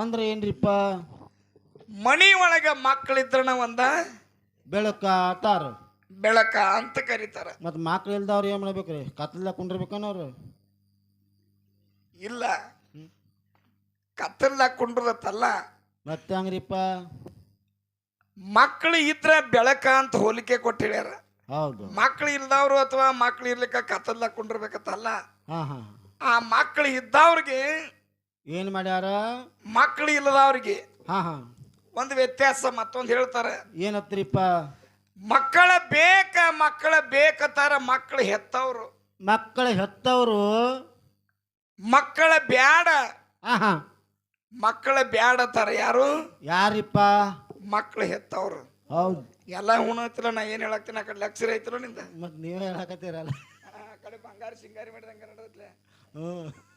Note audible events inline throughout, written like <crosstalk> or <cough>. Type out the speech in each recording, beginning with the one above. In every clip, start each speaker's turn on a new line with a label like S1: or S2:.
S1: ಅಂದ್ರೆ ಏನ್ರಿಪ್ಪ?
S2: ಮನಿ ಒಳಗ ಮಕ್ಕಳಿದ್ರನ ಒಂದ?
S1: ಬೆಳಕ ಆತಾರ
S2: ಬೆಳಕ ಅಂತ ಕರೀತಾರ.
S1: ಮತ್ ಮಕ್ಳು ಇಲ್ದವ್ರು ಏನು ಮಾಡ್ಬೇಕ್ರಿ? ಕತ್ಲ ಕುಂಡಿರ್ಬೇಕನವ್ರು
S2: ಇಲ್ಲ. ಕತ್ತಲ ಕುಂಡ್ರದತ್ತಲ್ಲ
S1: ಮತ್ತೆ ಹಂಗ್ರಿಪ್ಪ?
S2: ಮಕ್ಳು ಇದ್ರ ಬೆಳಕ ಅಂತ ಹೋಲಿಕೆ ಕೊಟ್ಟು ಹೇಳ್ಯಾರ.
S1: ಹೌದು.
S2: ಮಕ್ಳು ಇಲ್ದವ್ರು ಅಥವಾ ಮಕ್ಳು ಇರ್ಲಿಕ್ಕ ಕತ್ತಲ್ದಾಗ ಕುಂಡಿರ್ಬೇಕತ್ತಲ್ಲ.
S1: ಹಾಂ ಹಾಂ.
S2: ಆ ಮಕ್ಳು ಇದ್ದವ್ರಿಗೆ
S1: ಏನು ಮಾಡ್ಯಾರ?
S2: ಮಕ್ಳು ಇಲ್ಲದ ಅವ್ರಿಗೆ.
S1: ಹಾಂ ಹಾಂ.
S2: ಒಂದು ವ್ಯತ್ಯಾಸ ಮತ್ತೊಂದು ಹೇಳ್ತಾರೆ.
S1: ಏನತ್ರಿಪ್ಪ?
S2: ಮಕ್ಕಳ ಬೇಕ ಮಕ್ಕಳ ಬೇಕತ್ತಾರ ಮಕ್ಕಳು ಹೆತ್ತವ್ರು.
S1: ಮಕ್ಕಳ ಹೆತ್ತವರು?
S2: ಮಕ್ಕಳ ಬ್ಯಾಡ.
S1: ಹಾಂ ಹಾಂ.
S2: ಬ್ಯಾಡ ತರ ಯಾರು?
S1: ಯಾರಿಪ್ಪ?
S2: ಮಕ್ಕಳು ಹೆತ್ತವ್ರು.
S1: ಹೌದು.
S2: ಎಲ್ಲ ಹುಣತಿಲ್ಲ ನಾ ಏನ್ ಹೇಳಾಕ್ತೀನಿ? ಆ ಕಡೆ ಲಕ್ಷರ ಐತಿಲ್ಲ ನಿಂದ?
S1: ಮತ್ ನೀವೇ ಹೇಳಕತ್ತೀರಲ್ಲ?
S2: ಆ ಕಡೆ ಬಂಗಾರ ಸಿಂಗಾರಿ ಮಾಡಿದಂಗ ನಡೆದತ್ಲೆ.
S1: ಹ್ಞೂ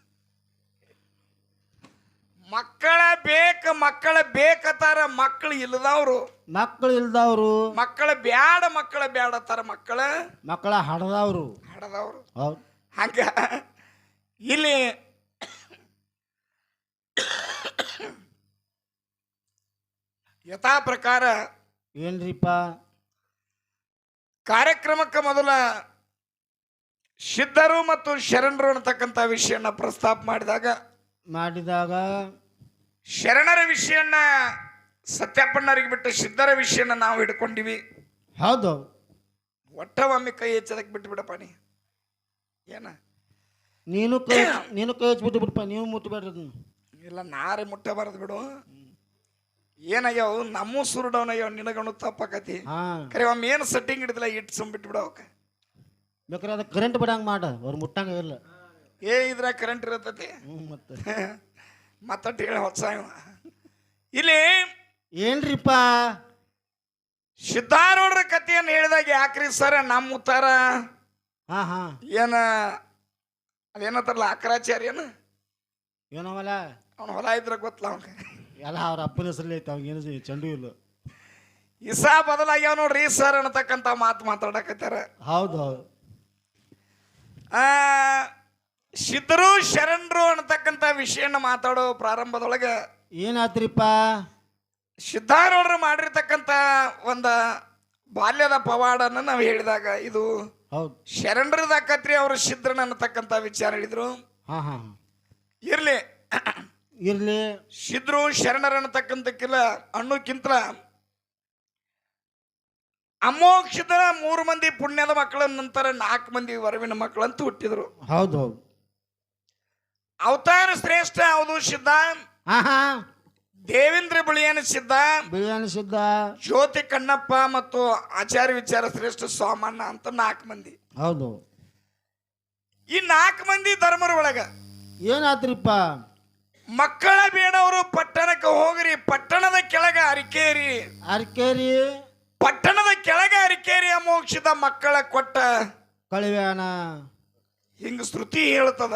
S2: ಮಕ್ಕಳ ಬೇಕ ಮಕ್ಕಳ ಬೇಕತ್ತಾರ ಮಕ್ಕಳು ಇಲ್ಲದವ್ರು.
S1: ಮಕ್ಕಳು ಇಲ್ದವ್ರು.
S2: ಮಕ್ಕಳ ಬ್ಯಾಡ ಮಕ್ಕಳ ಬ್ಯಾಡತ್ತಾರ ಮಕ್ಕಳ.
S1: ಮಕ್ಕಳ ಹಡದವ್ರು.
S2: ಹಡದವ್ರು.
S1: ಹೌದು.
S2: ಹಂಗ ಇಲ್ಲಿ ಯಥಾ ಪ್ರಕಾರ
S1: ಏನ್ರಿಪ್ಪ?
S2: ಕಾರ್ಯಕ್ರಮಕ್ಕೆ ಮೊದಲ ಸಿದ್ಧರು ಮತ್ತು ಶರಣರು ಅನ್ನತಕ್ಕಂಥ ವಿಷಯನ ಪ್ರಸ್ತಾಪ ಮಾಡಿದಾಗ
S1: ಮಾಡಿದಾಗ
S2: ಶರಣರ ವಿಷಯನ್ನ ಸತ್ಯಪ್ಪಣ್ಣರಿಗೆ ಬಿಟ್ಟು ಸಿದ್ಧರ ವಿಷಯನ ನಾವು ಹಿಡ್ಕೊಂಡಿವಿ.
S1: ಹೌದು
S2: ಒಟ್ಟ ಒಮ್ಮೆ ಕೈ ಹೆಚ್ಚದಕ್ಕೆ ಬಿಟ್ಟು ಬಿಡಪ್ಪ ನೀ. ಏನ?
S1: ನೀನು ಕೈ ನೀನು ಕೈ ಹಚ್ಬಿಟ್ಟು ಬಿಡಪ್ಪ ನೀವು ಮುಟ್ಟಬೇಡ್ರಿ
S2: ಇಲ್ಲ ನಾರೇ ಮುಟ್ಟಬಾರದು ಬಿಡು. ಏನಾಗ್ಯಾವ ನಮ್ಮ ಸುರುಡವನಾಗ್ಯಾವ ನಿನಗಣು ತಪ್ಪಾಕತಿ. ಕರೆ ಒಮ್ಮೆ ಏನು ಸೆಟ್ಟಿಂಗ್ ಹಿಡಿದಿಲ್ಲ ಇಟ್ಟು ಸುಮ್ ಬಿಟ್ಟು ಅವಕ್ಕೆ.
S1: ಬೇಕಾದ್ರೆ ಕರೆಂಟ್ ಬಿಡಂಗೆ ಮಾಡ ಅವ್ರು ಮುಟ್ಟಂಗ ಇಲ್ಲ
S2: ಏ ಇದ್ರ ಕರೆಂಟ್
S1: ಇರತ್ತತಿ. ಮತ್ತೆ. <laughs>
S2: ಮತ್ತಟ್ಟು ಹೇಳಿ ಹೊಸ. ಇಲ್ಲಿ
S1: ಏನ್ರಿಪ್ಪ?
S2: ಸಿದ್ಧಾರೂಢರ ಕಥೆಯನ್ನು ಹೇಳಿದಾಗ ಯಾಕ್ರಿ ಸರ್ ನಮ್ಮ ಉತ್ತಾರ?
S1: ಹಾಂ ಹಾಂ.
S2: ಏನ ಅದೇನತ್ತಾರಲ್ಲ ಅಕ್ರಾಚಾರ್ಯನ?
S1: ಏನವಲ್ಲ?
S2: ಅವನ ಹೊಲ ಇದ್ರ ಗೊತ್ತಲ್ಲ ಅವನ
S1: ಎಲ್ಲ ಅವ್ರ ಅಪ್ಪನ ಹೆಸರಲ್ಲಿ ಐತೆ ಅವ್ನಿಗೇನು ಚಂಡು ಇಲ್ಲ.
S2: ಇಸಾ ಬದಲಾಗ್ಯಾವ ನೋಡ್ರಿ ಸರ್ ಅನ್ನತಕ್ಕಂಥ ಮಾತು ಮಾತಾಡಕತ್ತಾರ.
S1: ಹೌದು ಹೌದು.
S2: ಆ ಸಿದ್ಧರು ಶರಣರು ಅನ್ನತಕ್ಕಂಥ ವಿಷಯನ ಮಾತಾಡೋ ಪ್ರಾರಂಭದೊಳಗೆ
S1: ಏನಾತ್ರಿಪ್ಪ
S2: ಸಿದ್ಧಾರೂಢರು ಮಾಡಿರ್ತಕ್ಕಂಥ ಒಂದ ಬಾಲ್ಯದ ಪವಾಡನ ನಾವು ಹೇಳಿದಾಗ ಇದು
S1: ಹೌದು.
S2: ಶರಣರದಾಕತ್ರಿ ಅವರು ಸಿದ್ಧರನ್ನ ಅನ್ನತಕ್ಕಂಥ ವಿಚಾರ ಹೇಳಿದ್ರು.
S1: ಹಾಂ ಹಾಂ
S2: ಇರ್ಲಿ.
S1: ಇರಲಿ.
S2: ಸಿದ್ಧರು ಶರಣರ ಅನ್ನತಕ್ಕಂಥಕ್ಕಿಲ್ಲ ಅಣ್ಣಕ್ಕಿಂತ ಅಮೋಕ್ಷದ ಮೂರು ಮಂದಿ ಪುಣ್ಯದ ಮಕ್ಕಳ ನಂತರ ನಾಲ್ಕು ಮಂದಿ ವರವಿನ ಮಕ್ಕಳಂತ ಹುಟ್ಟಿದ್ರು.
S1: ಹೌದು ಹೌದು.
S2: ಅವತಾರ ಶ್ರೇಷ್ಠ ಅವನು ಸಿದ್ಧ. ದೇವೇಂದ್ರ ಬಳಿಯನ ಸಿದ್ಧ.
S1: ಬಿಳಿಯನ ಸಿದ್ಧ.
S2: ಜ್ಯೋತಿ ಕಣ್ಣಪ್ಪ ಮತ್ತು ಆಚಾರ್ಯ ವಿಚಾರ ಶ್ರೇಷ್ಠ ಸ್ವಾಮಣ್ಣ ಅಂತ ನಾಲ್ಕು ಮಂದಿ.
S1: ಹೌದು.
S2: ಈ ನಾಲ್ಕು ಮಂದಿ ಧರ್ಮರ ಒಳಗ
S1: ಏನಾತ್ರಿಪ್ಪ
S2: ಮಕ್ಕಳ ಬೇಡವರು ಪಟ್ಟಣಕ್ಕೆ ಹೋಗ್ರಿ ಪಟ್ಟಣದ ಕೆಳಗ ಅರಿಕೇರಿ.
S1: ಅರ್ಕೇರಿ?
S2: ಪಟ್ಟಣದ ಕೆಳಗ ಅರಿಕೇರಿ ಅಮೋಕ್ಷದ ಮಕ್ಕಳ ಕೊಟ್ಟ.
S1: ಕಳಿವ್ಯಾನ?
S2: ಹಿಂಗ ಶ್ರುತಿ ಹೇಳ್ತದ.